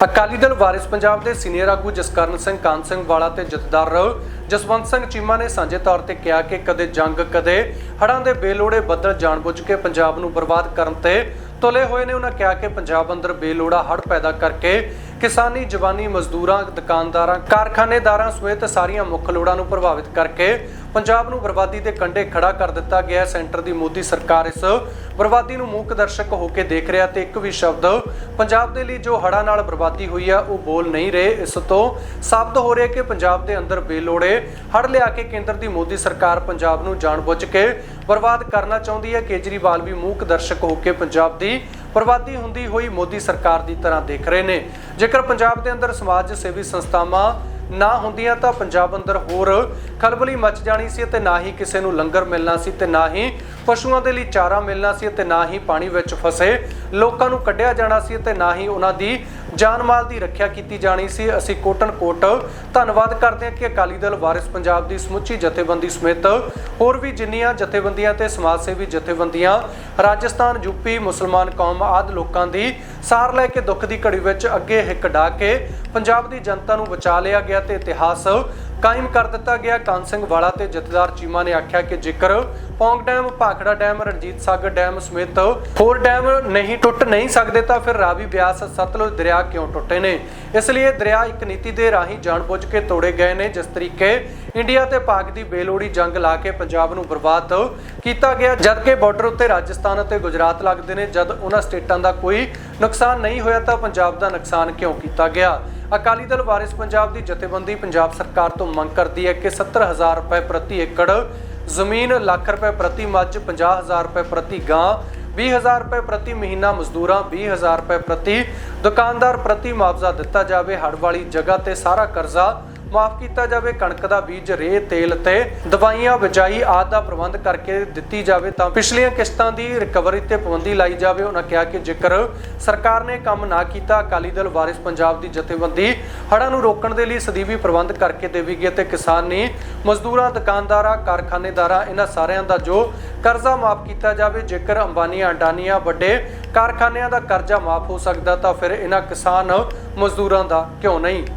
ਅਕਾਲੀ ਦਲ ਵਾਰਿਸ ਪੰਜਾਬ ਦੇ ਸੀਨੀਅਰ ਆਗੂ ਜਸਕਰਨ ਸਿੰਘ ਕਾਨ ਸਿੰਘ ਵਾਲਾ ਤੇ ਜਥੇਦਾਰ ਜਸਵੰਤ ਸਿੰਘ ਚੀਮਾ ਨੇ ਸਾਂਝੇ ਤੌਰ ਤੇ ਕਿਹਾ ਕਿ ਕਦੇ ਜੰਗ, ਕਦੇ ਹੜ੍ਹਾਂ ਦੇ ਬੇਲੋੜੇ ਬੱਦਲ ਜਾਣਬੁੱਝ ਕੇ ਪੰਜਾਬ ਨੂੰ ਬਰਬਾਦ ਕਰਨ ਤੇ ਤੁਲੇ ਹੋਏ ਨੇ। ਉਹਨਾਂ ਕਿਹਾ ਕਿ ਪੰਜਾਬ ਅੰਦਰ ਬੇਲੋੜਾ ਹੜ ਪੈਦਾ ਕਰਕੇ ਕਿਸਾਨੀ, ਜਵਾਨੀ, ਮਜ਼ਦੂਰਾਂ, ਦੁਕਾਨਦਾਰਾਂ, ਕਾਰਖਾਨੇਦਾਰਾਂ ਸਮੇਤ ਸਾਰੀਆਂ ਮੁੱਖ ਲੋੜਾਂ ਨੂੰ ਪ੍ਰਭਾਵਿਤ ਕਰਕੇ ਪੰਜਾਬ ਨੂੰ ਬਰਬਾਦੀ ਦੇ ਕੰਢੇ ਖੜਾ ਕਰ ਦਿੱਤਾ ਗਿਆ ਸੈਂਟਰ ਦੀ ਮੋਦੀ ਸਰਕਾਰ ਇਸ ਬਰਬਾਦੀ ਨੂੰ ਮੂਕ ਦਰਸ਼ਕ ਹੋ ਕੇ ਦੇਖ ਰਿਹਾ ਤੇ ਇੱਕ ਵੀ ਸ਼ਬਦ ਪੰਜਾਬ ਦੇ ਲਈ ਜੋ ਹੜਾਂ ਨਾਲ ਬਰਬਾਦੀ ਹੋਈ ਆ, ਉਹ ਬੋਲ ਨਹੀਂ ਰਹੇ। ਇਸ ਤੋਂ ਸਾਬਤ ਹੋ ਰਿਹਾ ਕਿ ਪੰਜਾਬ ਦੇ ਅੰਦਰ ਬੇਲੋੜੇ ਹੜ ਲਿਆ ਕੇ ਕੇਂਦਰ ਦੀ ਮੋਦੀ ਸਰਕਾਰ ਪੰਜਾਬ ਨੂੰ ਜਾਣਬੁੱਝ ਕੇ ਬਰਬਾਦ ਕਰਨਾ ਚਾਹੁੰਦੀ ਹੈ। ਕੇਜਰੀਵਾਲ ਵੀ ਮੂਕ ਦਰਸ਼ਕ ਹੋ ਕੇ ਪੰਜਾਬ ਦੀ ਬਰਬਾਦੀ ਹੁੰਦੀ ਹੋਈ ਮੋਦੀ ਸਰਕਾਰ ਦੀ ਤਰ੍ਹਾਂ ਦੇਖ ਰਹੇ ਨੇ। ਜੇਕਰ ਪੰਜਾਬ ਦੇ ਅੰਦਰ ਸਮਾਜ ਸੇਵੀ ਸੰਸਥਾਵਾਂ ਨਾ ਹੁੰਦੀਆਂ ਤਾਂ ਪੰਜਾਬ ਅੰਦਰ ਹੋਰ ਖਲਬਲੀ ਮਚ ਜਾਣੀ ਸੀ ਤੇ ਨਾ ਹੀ ਕਿਸੇ ਨੂੰ ਲੰਗਰ ਮਿਲਣਾ ਸੀ ਤੇ ਨਾ ਹੀ ਪਸ਼ੂਆਂ ਦੇ ਲਈ ਚਾਰਾ ਮਿਲਣਾ ਸੀ ਤੇ ਨਾ ਹੀ ਪਾਣੀ ਵਿੱਚ ਫਸੇ ਲੋਕਾਂ ਨੂੰ ਕੱਢਿਆ ਜਾਣਾ ਸੀ ਤੇ ਨਾ ਹੀ ਉਹਨਾਂ ਦੀ ਜਾਨ ਮਾਲ ਦੀ ਰੱਖਿਆ ਕੀਤੀ ਜਾਣੀ ਸੀ। ਅਸੀਂ ਕੋਟਨ ਕੋਟ ਧੰਨਵਾਦ ਕਰਦੇ ਹਾਂ ਕਿ ਅਕਾਲੀ ਦਲ ਵਾਰਿਸ ਪੰਜਾਬ ਦੀ ਸਮੁੱਚੀ ਜਥੇਬੰਦੀ ਸਮੇਤ ਹੋਰ ਵੀ ਜਿੰਨੀਆਂ ਜਥੇਬੰਦੀਆਂ ਤੇ ਸਮਾਜ ਸੇਵੀ ਜਥੇਬੰਦੀਆਂ, ਰਾਜਸਥਾਨ ਯੂਪੀ ਮੁਸਲਮਾਨ ਕੌਮ ਆਦਿ ਲੋਕਾਂ ਦੀ ਸਾਰ ਲੈ ਕੇ ਦੁੱਖ ਦੀ ਘੜੀ ਵਿੱਚ ਅੱਗੇ ਹਿੱਕ ਢਾ ਕੇ ਪੰਜਾਬ ਦੀ ਜਨਤਾ ਨੂੰ ਬਚਾ ਲਿਆ ਗਿਆ ਤੇ ਇਤਿਹਾਸ ਕਾਇਮ ਕਰ ਦਿੱਤਾ ਗਿਆ। ਕਾਨ ਸਿੰਘ ਵਾਲਾ ਤੇ ਜਥੇਦਾਰ ਚੀਮਾ ਨੇ ਆਖਿਆ ਕਿ ਜੇਕਰ Pong dam, Bhakra dam, Ranjit Sagar dam ਸਮੇਤ ਹੋਰ ਡੈਮ ਨਹੀਂ ਟੁੱਟ ਨਹੀਂ ਸਕਦੇ ਤਾਂ ਫਿਰ ਰਾਵੀ ਬਿਆਸ ਸਤਲੁਜ ਦਰਿਆ ਕਿਉਂ ਟੁੱਟੇ ਨੇ? ਇਸ ਲਈ ਇਹ ਦਰਿਆ ਇੱਕ ਨੀਤੀ ਦੇ ਰਾਹੀਂ ਜਾਣਬੁੱਝ ਕੇ ਤੋੜੇ ਗਏ ਨੇ, ਜਿਸ ਤਰੀਕੇ ਇੰਡੀਆ ਤੇ ਪਾਕ ਦੀ ਬੇਲੋੜੀ ਜੰਗ ਲਾ ਕੇ ਪੰਜਾਬ ਨੂੰ ਬਰਬਾਦ ਕੀਤਾ ਗਿਆ ਜਦ ਕਿ ਬਾਰਡਰ ਉੱਤੇ ਰਾਜਸਥਾਨ ਅਤੇ ਗੁਜਰਾਤ ਲੱਗਦੇ ਨੇ। ਜਦ ਉਹਨਾਂ ਸਟੇਟਾਂ ਦਾ ਕੋਈ ਨੁਕਸਾਨ ਨਹੀਂ ਹੋਇਆ, ਤਾਂ ਪੰਜਾਬ ਦਾ ਨੁਕਸਾਨ ਕਿਉਂ ਕੀਤਾ ਗਿਆ? ਅਕਾਲੀ ਦਲ ਵਾਰਿਸ ਪੰਜਾਬ ਦੀ ਜਥੇਬੰਦੀ ਪੰਜਾਬ ਸਰਕਾਰ ਤੋਂ ਮੰਗ ਕਰਦੀ ਹੈ ਕਿ 70000 ਰੁਪਏ ਪ੍ਰਤੀ ਏਕੜ ਜ਼ਮੀਨ, ਲੱਖ ਰੁਪਏ ਪ੍ਰਤੀ ਮੱਝ 50000 ਰੁਪਏ ਪ੍ਰਤੀ ਗਾਂ 20000 ਰੁਪਏ ਪ੍ਰਤੀ ਮਹੀਨਾ ਮਜ਼ਦੂਰਾਂ 20000 ਰੁਪਏ ਪ੍ਰਤੀ ਦੁਕਾਨਦਾਰ ਪ੍ਰਤੀ ਮੁਆਵਜ਼ਾ ਦਿੱਤਾ ਜਾਵੇ ਹੜ੍ਹ ਵਾਲੀ ਜਗ੍ਹਾ ਤੇ ਸਾਰਾ ਕਰਜ਼ਾ ਮਾਫ ਕੀਤਾ ਜਾਵੇ, ਕਣਕ ਦਾ ਬੀਜ, ਰੇਹ, ਤੇਲ ਤੇ ਦਵਾਈਆਂ ਬਿਜਾਈ ਆਦਿ ਦਾ ਪ੍ਰਬੰਧ ਕਰਕੇ ਦਿੱਤੀ ਜਾਵੇ ਤਾਂ ਪਿਛਲੀਆਂ ਕਿਸ਼ਤਾਂ ਦੀ ਰਿਕਵਰੀ ਤੇ ਪਾਬੰਦੀ ਲਾਈ ਜਾਵੇ। ਉਹਨਾਂ ਕਿਹਾ ਕਿ ਜੇਕਰ ਸਰਕਾਰ ਨੇ ਕੰਮ ਨਾ ਕੀਤਾ, ਅਕਾਲੀ ਦਲ, ਵਾਰਿਸ ਪੰਜਾਬ ਦੀ ਜਥੇਬੰਦੀ ਹੜ੍ਹਾਂ ਨੂੰ ਰੋਕਣ ਦੇ ਲਈ ਸਦੀਵੀ ਪ੍ਰਬੰਧ ਕਰਕੇ ਦੇਵੇਗੀ ਤੇ ਕਿਸਾਨੀ ਮਜ਼ਦੂਰਾਂ, ਦੁਕਾਨਦਾਰਾਂ, ਕਾਰਖਾਨੇਦਾਰਾਂ ਇਹਨਾਂ ਸਾਰਿਆਂ ਦਾ ਜੋ ਕਰਜ਼ਾ ਮਾਫ ਕੀਤਾ ਜਾਵੇ, ਜੇਕਰ ਅੰਬਾਨੀਆਂ, ਅਡਾਨੀਆਂ ਵੱਡੇ ਕਾਰਖਾਨਿਆਂ ਦਾ ਕਰਜ਼ਾ ਮਾਫ ਹੋ ਸਕਦਾ ਤਾਂ ਫਿਰ ਇਹਨਾਂ ਕਿਸਾਨ ਮਜ਼ਦੂਰਾਂ ਦਾ ਕਿਉਂ ਨਹੀਂ?